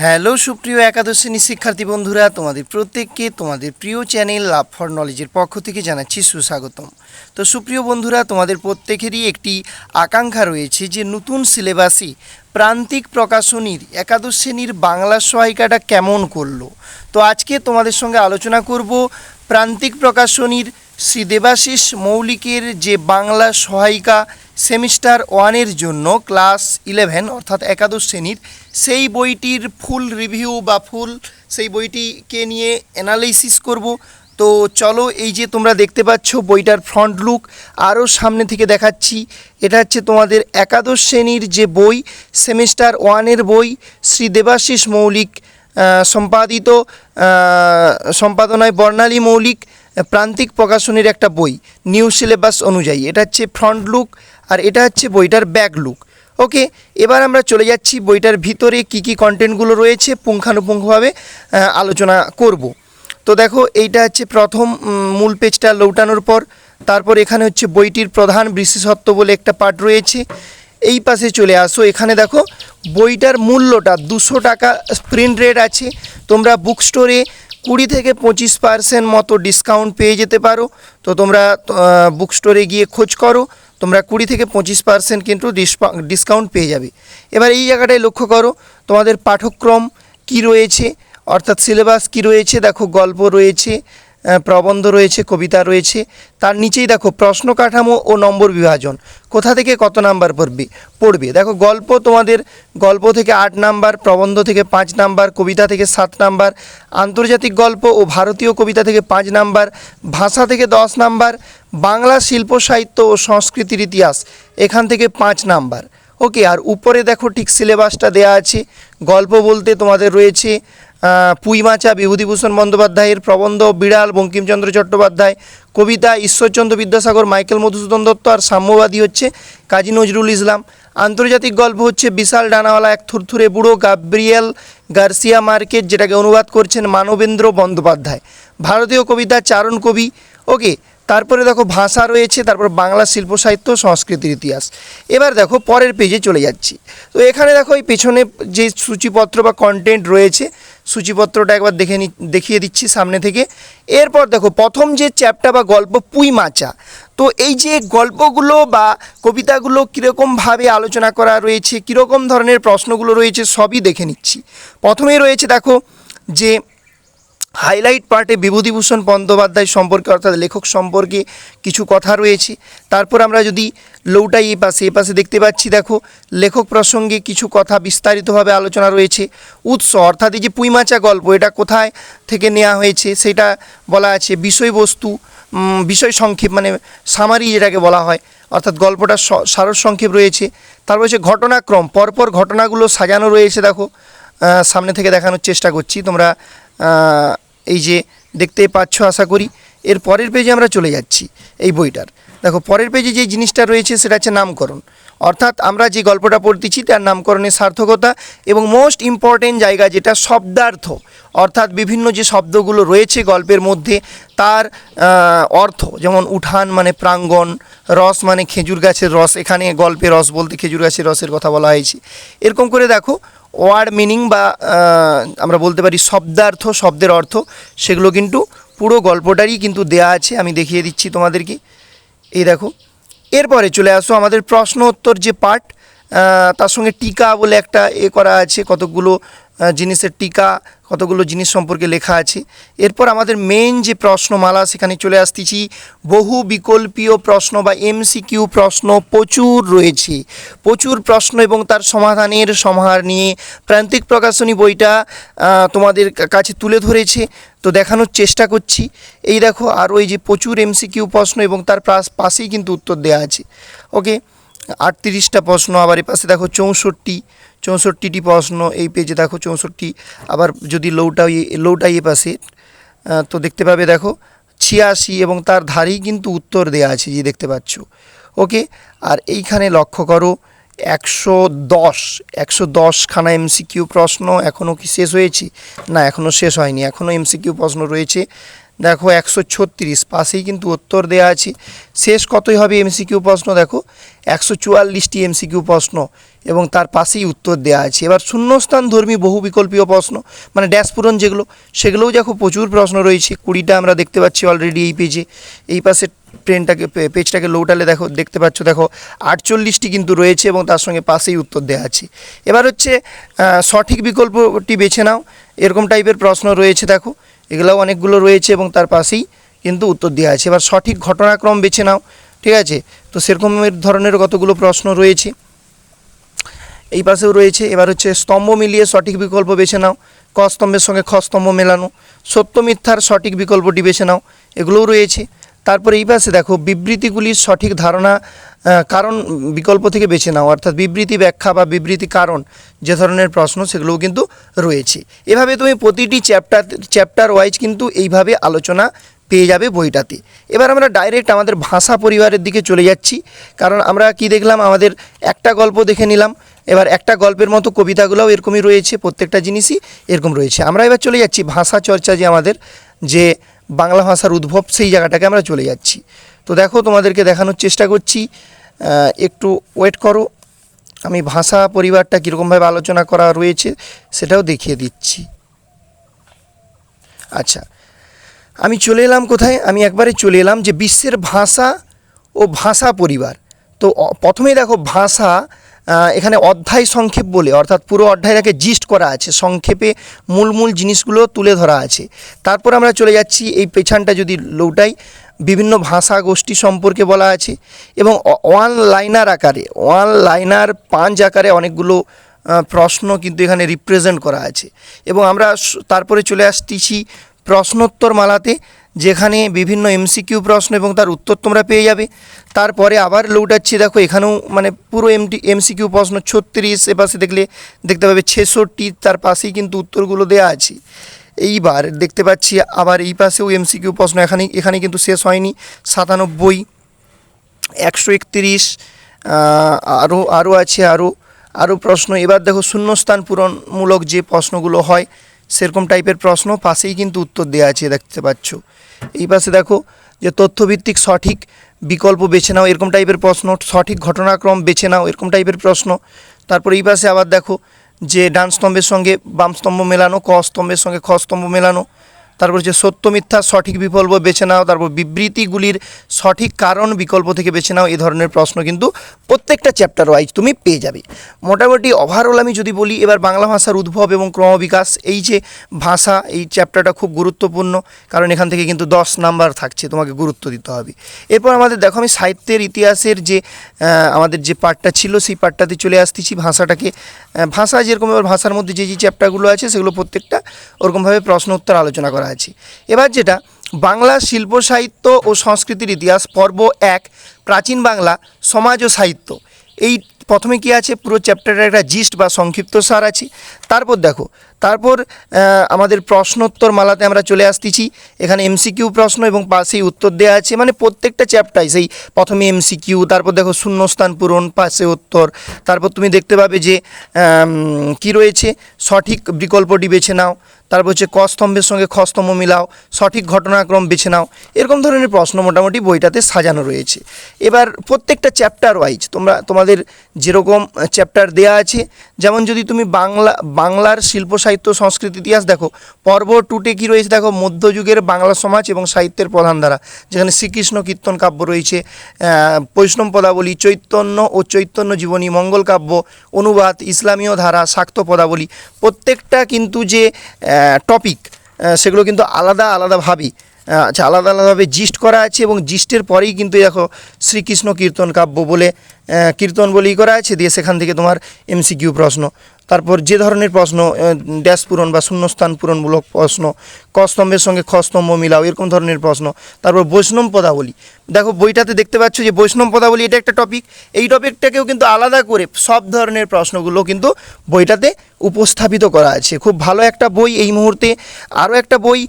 Hello সুপ্রিয় একাদশ শ্রেণির শিক্ষার্থী বন্ধুরা, তোমাদের প্রত্যেককে তোমাদের প্রিয় চ্যানেল লাভ ফর নলেজের পক্ষ থেকে জানাচ্ছি সুস্বাগতম। তো সুপ্রিয় বন্ধুরা, তোমাদের প্রত্যেকেরই একটি আকাঙ্ক্ষা রয়েছে যে নতুন সিলেবাসে প্রান্তিক প্রকাশনীর একাদশ শ্রেণির বাংলা সহায়িকাটা কেমন করল। তো আজকে তোমাদের সঙ্গে আলোচনা করব প্রান্তিক প্রকাশনীর শ্রী দেবাশিস মৌলিকের যে বাংলা সহায়িকা সেমিস্টার ওয়ানের জন্য ক্লাস ইলেভেন অর্থাৎ একাদশ শ্রেণির, সেই বইটির ফুল রিভিউ বা ফুল, সেই বইটিকে নিয়ে অ্যানালাইসিস করব। তো চলো এই যে তোমরা দেখতে পাচ্ছ বইটার ফ্রন্ট লুক, আরও সামনে থেকে দেখাচ্ছি। এটা হচ্ছে তোমাদের একাদশ শ্রেণির যে বই, সেমিস্টার ওয়ানের বই শ্রী দেবাশিস মৌলিক সম্পাদিত সম্পাদনায় বর্ণালী মৌলিক প্রান্তিক প্রকাশনীর একটা বই নিউ সিলেবাস অনুযায়ী। এটা হচ্ছে ফ্রন্ট লুক আর এটা হচ্ছে বইটার ব্যাক লুক ওকে এবার আমরা চলে যাচ্ছি বইটার ভিতরে কি কি কন্টেন্টগুলো রয়েছে, পুঙ্খানুপুঙ্খভাবে আলোচনা করব। তো দেখো, এইটা হচ্ছে প্রথম মূল পেজটা লৌটানোর পর, তারপর এখানে হচ্ছে বইটির প্রধান বিশেষত্ব বলে একটা পার্ট রয়েছে। এই পাশে চলে আসো, এখানে দেখো, বইটার মূল্যটা দুশো টাকা প্রিন্ট রেট আছে। তোমরা বুক স্টোরে কুড়ি থেকে পঁচিশ পার্সেন্ট মতো ডিসকাউন্ট পেয়ে যেতে পারো। তো তোমরা বুক স্টোরে গিয়ে খোঁজ করো, তোমরা কুড়ি থেকে পঁচিশ পার্সেন্ট কিন্তু ডিসকাউন্ট পেয়ে যাবে। এবার এই জায়গাটায় লক্ষ্য করো, তোমাদের পাঠ্যক্রম কি রয়েছে? অর্থাৎ সিলেবাস কি রয়েছে? দেখো, গল্প রয়েছে প্রবন্ধ রয়েছে, কবিতা রয়েছে। তার নিচেই দেখো, প্রশ্ন কাঠামো ও নম্বর বিভাজন। কোথা থেকে কত নাম্বার পড়বে? পড়বে। দেখো, গল্প তোমাদের, গল্প থেকে আট নাম্বার, প্রবন্ধ থেকে পাঁচ নাম্বার, কবিতা থেকে সাত নাম্বার, আন্তর্জাতিক গল্প ও ভারতীয় কবিতা থেকে পাঁচ নাম্বার, ভাষা থেকে দশ নাম্বার, বাংলা শিল্প, সাহিত্য ও সংস্কৃতির ইতিহাস এখান থেকে পাঁচ নাম্বার। ওকে, আর উপরে দেখো, ঠিক সিলেবাসটা দেয়া আছে। গল্প বলতে তোমাদের রয়েছে পুইমাচা বিভূতিভূষণ বন্দ্যোপাধ্যায়ের প্রবন্ধ, বিড়াল, বঙ্কিমচন্দ্র চট্টোপাধ্যায়, কবিতা, ঈশ্বরচন্দ্র বিদ্যাসাগর, মাইকেল মধুসূদন দত্ত আর সাম্যবাদী হচ্ছে কাজী নজরুল ইসলাম। আন্তর্জাতিক গল্প হচ্ছে বিশাল ডানাওয়ালা এক থুরথুরে বুড়ো গাব্রিয়েল গার্সিয়া মার্কেট যেটাকে অনুবাদ করছেন মানবেন্দ্র বন্দ্যোপাধ্যায়। ভারতীয় কবিতা চারণ কবি। ওকে, তারপরে দেখো ভাষা রয়েছে, তারপর বাংলা শিল্প সাহিত্য, সংস্কৃতির ইতিহাস। এবার দেখো পরের পেজে চলে যাচ্ছি। তো এখানে দেখো এই পেছনে যে সূচিপত্র বা কন্টেন্ট রয়েছে সূচিপত্রটা একবার দেখে নি দেখিয়ে দিচ্ছি সামনে থেকে। এরপর দেখো, প্রথম যে চ্যাপ্টার বা গল্প পুই মাচা। তো এই যে গল্পগুলো বা কবিতাগুলো কীরকমভাবে আলোচনা করা রয়েছে, কীরকম ধরনের প্রশ্নগুলো রয়েছে, সবই দেখে নিচ্ছি। প্রথমেই রয়েছে দেখো যে হাইলাইট পার্টে বিভূতিভূষণ বন্দ্যোপাধ্যায় সম্পর্কে, অর্থাৎ লেখক সম্পর্কে কিছু কথা রয়েছে। তারপর আমরা যদি লৌটাই এ পাশে এ পাশে দেখতে পাচ্ছি, দেখো, লেখক প্রসঙ্গে কিছু কথা বিস্তারিতভাবে আলোচনা রয়েছে। উৎস, অর্থাৎ এই যে পুইমাচা গল্প, এটা কোথায় থেকে নেওয়া হয়েছে, সেটা বলা আছে। বিষয়বস্তু বিষয় সংক্ষেপ মানে সামারি যেটাকে বলা হয়, অর্থাৎ গল্পটার সারস সংক্ষেপ রয়েছে। তারপর হচ্ছে ঘটনাক্রম, পরপর ঘটনাগুলো সাজানো রয়েছে, দেখো সামনে থেকে দেখানোর চেষ্টা করছি, তোমরা এই যে দেখতে পাচ্ছ, আশা করি। এর পরের পেজে আমরা চলে যাচ্ছি, এই বইটার। দেখো, পরের পেজে যে জিনিসটা রয়েছে, সেটা হচ্ছে নামকরণ। অর্থাৎ আমরা যে গল্পটা পড়তেছি, তার নামকরণের সার্থকতা এবং মোস্ট ইম্পর্টেন্ট জায়গা যেটা, শব্দার্থ। অর্থাৎ বিভিন্ন যে শব্দগুলো রয়েছে গল্পের মধ্যে, তার অর্থ। যেমন উঠান মানে প্রাঙ্গণ, রস মানে খেজুর গাছের রস। এখানে গল্পে রস বলতে খেজুর গাছের রসের কথা বলা হয়েছে। এরকম করে দেখো ওয়ার্ড মিনিং বা আমরা বলতে পারি শব্দার্থ, শব্দের অর্থ, সেগুলো কিন্তু পুরো গল্পটারই কিন্তু দেয়া আছে। আমি দেখিয়ে দিচ্ছি তোমাদেরকে। এই দেখো। এরপরে চলে আসো আমাদের প্রশ্ন উত্তর যে পার্ট তার সঙ্গে টিকা বলে একটা এ করা আছে কতগুলো জিনিসের টিকা, কতগুলো জিনিস সম্পর্কে লেখা আছে। এরপর আমাদের মেন যে প্রশ্নমালা, সেখানে চলে আসতেছি। বহু বিকল্পীয় প্রশ্ন বা এমসিকিউ প্রশ্ন প্রচুর রয়েছে। প্রচুর প্রশ্ন এবং তার সমাধানের সমাহার নিয়ে প্রান্তিক প্রকাশনী বইটা তোমাদের কাছে তুলে ধরেছে। তো দেখানোর চেষ্টা করছি। এই দেখো আর ওই যে প্রচুর এমসিকিউ প্রশ্ন এবং তার পাশ- পাশেই কিন্তু উত্তর দেওয়া আছে। ওকে আটত্রিশটা প্রশ্ন, আবার এ পাশে দেখো চৌষট্টি, চৌষট্টিটি প্রশ্ন, এই পেজে দেখো চৌষট্টি, আবার যদি লৌটাই লৌটাই এ পাশে তো দেখতে পাবে দেখো ছিয়াশি এবং তার ধারেই কিন্তু উত্তর দেওয়া আছে, যে দেখতে পাচ্ছ। ওকে? আর এইখানে লক্ষ্য করো, একশো দশ, একশো দশখানা এমসিকিউ প্রশ্ন এখনও কি শেষ হয়েছে? না এখনও শেষ হয়নি এখনও এমসিকিউ প্রশ্ন রয়েছে। দেখো একশো ছত্রিশ, পাশেই কিন্তু উত্তর দেওয়া আছে। শেষ কতই হবে এমসিকিউ প্রশ্ন? দেখো, একশো চুয়াল্লিশটি এমসিকিউ প্রশ্ন এবং তার পাশেই উত্তর দেওয়া আছে। এবার শূন্যস্থান ধর্মী বহু বিকল্পীয় প্রশ্ন মানে ড্যাশ পূরণ যেগুলো, সেগুলোও দেখো প্রচুর প্রশ্ন রয়েছে। কুড়িটা আমরা দেখতে পাচ্ছি অলরেডি এই পেজে এই পাশে ট্রেনটাকে পেজটাকে লোটালে দেখো, দেখতে পাচ্ছ, দেখো, আটচল্লিশটি কিন্তু রয়েছে এবং তার সঙ্গে পাশেই উত্তর দেওয়া আছে। এবার হচ্ছে সঠিক বিকল্পটি বেছে নাও। এরকম টাইপের প্রশ্ন রয়েছে, দেখো। এগুলোও অনেকগুলো রয়েছে এবং তার পাশেই কিন্তু উত্তর দেওয়া আছে। এবার সঠিক ঘটনাক্রম বেছে নাও, ঠিক আছে? তো সেরকমের ধরনের কতগুলো প্রশ্ন রয়েছে? এই পাশেও রয়েছে, এবার হচ্ছে স্তম্ভ মিলিয়ে সঠিক বিকল্প বেছে নাও। ক স্তম্ভের সঙ্গে খ স্তম্ভ মেলানো, সত্য মিথ্যার সঠিক বিকল্পটি বেছে নাও, এগুলোও রয়েছে। তারপরে এই পাশে দেখো, বিবৃতিগুলির সঠিক ধারণা কারণ বিকল্প থেকে বেছে নাও, অর্থাৎ বিবৃতি ব্যাখ্যা বা বিবৃতি কারণ যে ধরনের প্রশ্ন সেগুলোও কিন্তু রয়েছে। এভাবে তুমি প্রতিটি চ্যাপ্টার চ্যাপ্টার ওয়াইজ কিন্তু এইভাবে আলোচনা পেয়ে যাবে বইটাতে। এবার আমরা ডাইরেক্ট আমাদের ভাষা পরিবারের দিকে চলে যাচ্ছি, কারণ আমরা কি দেখলাম, আমাদের একটা গল্প দেখে নিলাম, এবার একটা গল্পের মতো কবিতাগুলোও এরকমই রয়েছে, প্রত্যেকটা জিনিসই এরকম রয়েছে। আমরা এবার চলে যাচ্ছি ভাষা চর্চা যে আমাদের যে বাংলা ভাষার উদ্ভব সেই জায়গাটাকে আমরা চলে যাচ্ছি। তো দেখো তোমাদেরকে দেখানোর চেষ্টা করছি একটু ওয়েট করো। আমি ভাষা পরিবারটা কীরকমভাবে আলোচনা করা রয়েছে সেটাও দেখিয়ে দিচ্ছি। আচ্ছা আমি চলে এলাম কোথায়? আমি একবারে চলে এলাম যে বিশ্বের ভাষা ও ভাষা পরিবার। তো প্রথমেই দেখো ভাষা এখানে অধ্যায় সংক্ষেপ বলে, অর্থাৎ পুরো অধ্যায়টাকে জিস্ট করা আছে, সংক্ষেপে মূল মূল জিনিসগুলো তুলে ধরা আছে। তারপর আমরা চলে যাচ্ছি, এই পেছানটা যদি লৌটাই, বিভিন্ন ভাষা গোষ্ঠী সম্পর্কে বলা আছে এবং ওয়ান লাইনার আকারে ওয়ান লাইনার পাঁচ আকারে অনেকগুলো প্রশ্ন কিন্তু এখানে রিপ্রেজেন্ট করা আছে। এবং আমরা তারপরে চলে আসতেছি প্রশ্নোত্তর মালাতে যেখানে বিভিন্ন এমসিকিউ প্রশ্ন এবং তার উত্তর তোমরা পেয়ে যাবে। তারপরে আবার লৌটাচ্ছি, দেখো এখানেও মানে পুরো এমটি এমসিকিউ প্রশ্ন ছত্রিশ, এপাশে দেখলে দেখতে পাবে ছেষট্টি, তার পাশেই কিন্তু উত্তরগুলো দেওয়া আছে। এইবার দেখতে পাচ্ছি আবার এই পাশেও এমসিকিউ প্রশ্ন এখানে এখানে কিন্তু শেষ হয়নি। সাতানব্বই, একশো একত্রিশ আরও আরও আছে আরও আরও প্রশ্ন। এবার দেখো শূন্যস্থান পূরণমূলক যে প্রশ্নগুলো হয় সেরকম টাইপের প্রশ্ন পাশেই কিন্তু উত্তর দেওয়া আছে, দেখতে পাচ্ছ। এই পাশে দেখো যে তথ্যভিত্তিক সঠিক বিকল্প বেছে নাও, এরকম টাইপের প্রশ্ন, সঠিক ঘটনাক্রম বেছে নাও, এরকম টাইপের প্রশ্ন। তারপর এই পাশে আবার দেখো যে ডান স্তম্ভের সঙ্গে বাম স্তম্ভ মেলানো ক স্তম্ভের সঙ্গে খ স্তম্ভ মেলানো তারপর হচ্ছে সত্য মিথ্যা, সঠিক বিকল্প বেছে নাও, তারপর বিবৃতিগুলির সঠিক কারণ বিকল্প থেকে বেছে নাও, এই ধরনের প্রশ্ন কিন্তু প্রত্যেকটা চ্যাপ্টার ওয়াইজ তুমি পেয়ে যাবে। মোটামুটি ওভারঅল আমি যদি বলি, এবার বাংলা ভাষার উদ্ভব এবং ক্রমবিকাশ, এই যে ভাষা, এই চ্যাপ্টারটা খুব গুরুত্বপূর্ণ, কারণ এখান থেকে কিন্তু দশ নাম্বার থাকছে, তোমাকে গুরুত্ব দিতে হবে। এরপর আমাদের দেখো, আমি সাহিত্যের ইতিহাসের যে আমাদের যে পার্টটা ছিল, সেই পার্টটাতে চলে আসতেছি ভাষাটাকে। ভাষা যেরকম এবার ভাষার মধ্যে যে যে চ্যাপ্টারগুলো আছে, সেগুলো প্রত্যেকটা ওরকমভাবে প্রশ্ন উত্তর আলোচনা করা আছে। এবার যেটা, বাংলা শিল্প সাহিত্য ও সংস্কৃতির ইতিহাস, পর্ব এক, প্রাচীন বাংলা, সমাজ ও সাহিত্য। এই প্রথমে কি আছে? পুরো চ্যাপ্টারের একটা জিস্ট বা সংক্ষিপ্ত সার আছে। তারপর দেখো, তারপর আমাদের প্রশ্নোত্তর মালাতে আমরা চলে আসতেছি। এখানে এমসিকিউ প্রশ্ন এবং পাশেই উত্তর দেওয়া আছে। মানে প্রত্যেকটা চ্যাপ্টার সেই প্রথমে এমসিকিউ তারপর দেখো শূন্যস্থান পূরণ, পাশে উত্তর। তারপর তুমি দেখতে পাবে যে কি রয়েছে? সঠিক বিকল্পটি বেছে নাও। তারপর হচ্ছে ক স্তম্ভের সঙ্গে খ স্তম্ভ মিলাও। সঠিক ঘটনাক্রম বেছে নাও। এরকম ধরনের প্রশ্ন মোটামুটি বইটাতে সাজানো রয়েছে। এবার প্রত্যেকটা চ্যাপ্টার ওয়াইজ তোমরা, তোমাদের যেরকম চ্যাপ্টার দেয়া আছে, যেমন যদি তুমি বাংলা বাংলার শিল্প, সাহিত্য, সংস্কৃতি, ইতিহাস, দেখো, পর্ব টুটে কী রয়েছে? দেখো, মধ্যযুগের বাংলা সমাজ এবং সাহিত্যের প্রধান ধারা। যেখানে শ্রীকৃষ্ণ কীর্তন কাব্য রয়েছে বৈষ্ণব পদাবলী, চৈতন্য ও চৈতন্য জীবনী, মঙ্গল কাব্য, অনুবাদ, ইসলামীয় ধারা, শাক্ত পদাবলী। প্রত্যেকটা কিন্তু যে টপিক সেগুলো কিন্তু আলাদা আলাদাভাবেই আচ্ছা আলাদা আলাদাভাবে জিস্ট করা আছে এবং জিস্টের পরেই কিন্তু দেখো, শ্রীকৃষ্ণ কীর্তন কাব্য বলে কীর্তন বলেই করা আছে। দিয়ে সেখান থেকে তোমার এমসিকিউ প্রশ্ন। তারপর যে ধরনের প্রশ্ন ড্যাশ পূরণ বা শূন্যস্থান পূরণমূলক প্রশ্ন, কস্তম্ভের সঙ্গে খস্তম্ভ মিলাও, এরকম ধরনের প্রশ্ন, তারপর বৈষ্ণব পদাবলী। দেখো বইটাতে দেখতে পাচ্ছ যে বৈষ্ণব পদাবলী এটা একটা টপিক এই টপিকটাকেও কিন্তু আলাদা করে সব ধরনের প্রশ্নগুলো কিন্তু বইটাতে উপস্থাপিত করা আছে। খুব ভালো একটা বই এই মুহূর্তে। আরও একটা বই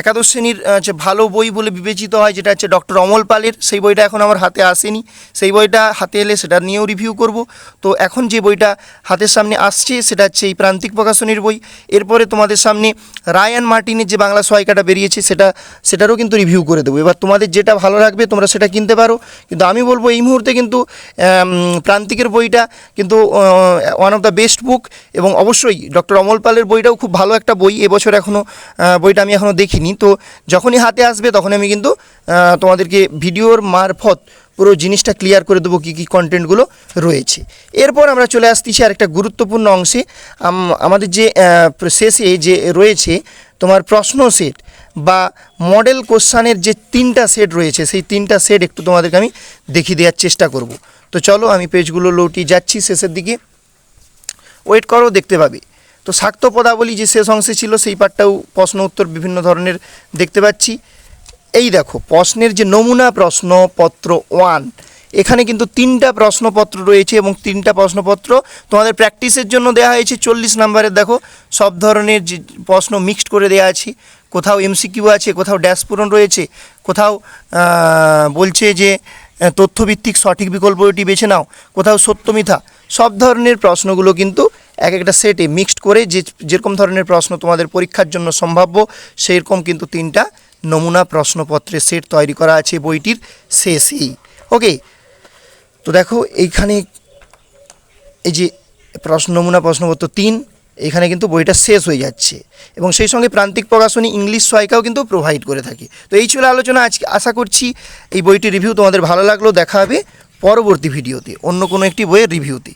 একাদশ শ্রেণির হচ্ছে ভালো বই বলে বিবেচিত হয়, যেটা হচ্ছে ডক্টর অমল পালের। সেই বইটা এখন আমার হাতে আসেনি। সেই বইটা হাতে এলে সেটা নিয়েও রিভিউ করব। তো এখন যে বইটা হাতের সামনে আসছে, সেটা হচ্ছে এই প্রান্তিক প্রকাশনীর বই। এরপরে তোমাদের সামনে রায়ান মার্টিনের যে বাংলা সহায়িকাটা বেরিয়েছে, সেটা, সেটারও কিন্তু রিভিউ করে দেবো। এবার তোমাদের যেটা ভালো লাগবে তোমরা সেটা কিনতে পারো। কিন্তু আমি বলব, এই মুহূর্তে কিন্তু প্রান্তিকের বইটা কিন্তু one of the best book এবং অবশ্যই ডক্টর অমল পালের বইটাও খুব ভালো একটা বই, এবছর এখনও বইটা আমি এখনও দেখিনি। তো যখনই হাতে আসবে তখন আমি কিন্তু তোমাদেরকে ভিডিওর মারফত পুরো জিনিসটা ক্লিয়ার করে দেবো কী কী কন্টেন্টগুলো রয়েছে। এরপর আমরা চলে আসতেছি আরেকটা গুরুত্বপূর্ণ অংশে। আমাদের যে শেষে যে রয়েছে, তোমার প্রশ্ন সেট বা মডেল কোশ্চানের যে তিনটা সেট রয়েছে, সেই তিনটা সেট একটু তোমাদেরকে আমি দেখিয়ে দেওয়ার চেষ্টা করব। তো চলো আমি পেজগুলো লোটি যাচ্ছি শেষের দিকে। ওয়েট করো, দেখতে পাবে। তো শাক্ত পদাবলী যে শেষ অংশে ছিল, সেই পার্টটাও প্রশ্ন উত্তর বিভিন্ন ধরনের দেখতে পাচ্ছি। এই দেখো, প্রশ্নের যে নমুনা প্রশ্নপত্র ওয়ান এখানে কিন্তু তিনটা প্রশ্নপত্র রয়েছে এবং তিনটা প্রশ্নপত্র তোমাদের প্র্যাকটিসের জন্য দেওয়া হয়েছে। চল্লিশ নাম্বারের দেখো, সব ধরনের প্রশ্ন মিক্সড করে দেওয়া আছে। কোথাও এমসিকিউ আছে, কোথাও ড্যাশ পূরণ রয়েছে, কোথাও বলছে যে তথ্যভিত্তিক সঠিক বিকল্পটি বেছে নাও, কোথাও সত্য মিথ্যা। সব ধরনের প্রশ্নগুলো কিন্তু এক একটা সেটে মিক্সড করে যে যেরকম ধরনের প্রশ্ন তোমাদের পরীক্ষার জন্য সম্ভাব্য, সেরকম কিন্তু তিনটা নমুনা প্রশ্নপত্রের সেট তৈরি করা আছে বইটির শেষেই। ওকে তো দেখো, এইখানে এই যে প্রশ্ন, নমুনা প্রশ্নপত্র তিন, এখানে কিন্তু বইটা শেষ হয়ে যাচ্ছে। এবং সেই সঙ্গে প্রান্তিক প্রকাশনী ইংলিশ সহায়িকাও কিন্তু প্রোভাইড করে থাকে। তো এই ছিল আলোচনা আজকে। আশা করছি এই বইটির রিভিউ তোমাদের ভালো লাগল। দেখা হবে পরবর্তী ভিডিওতে অন্য কোনো একটি বইয়ের রিভিউতে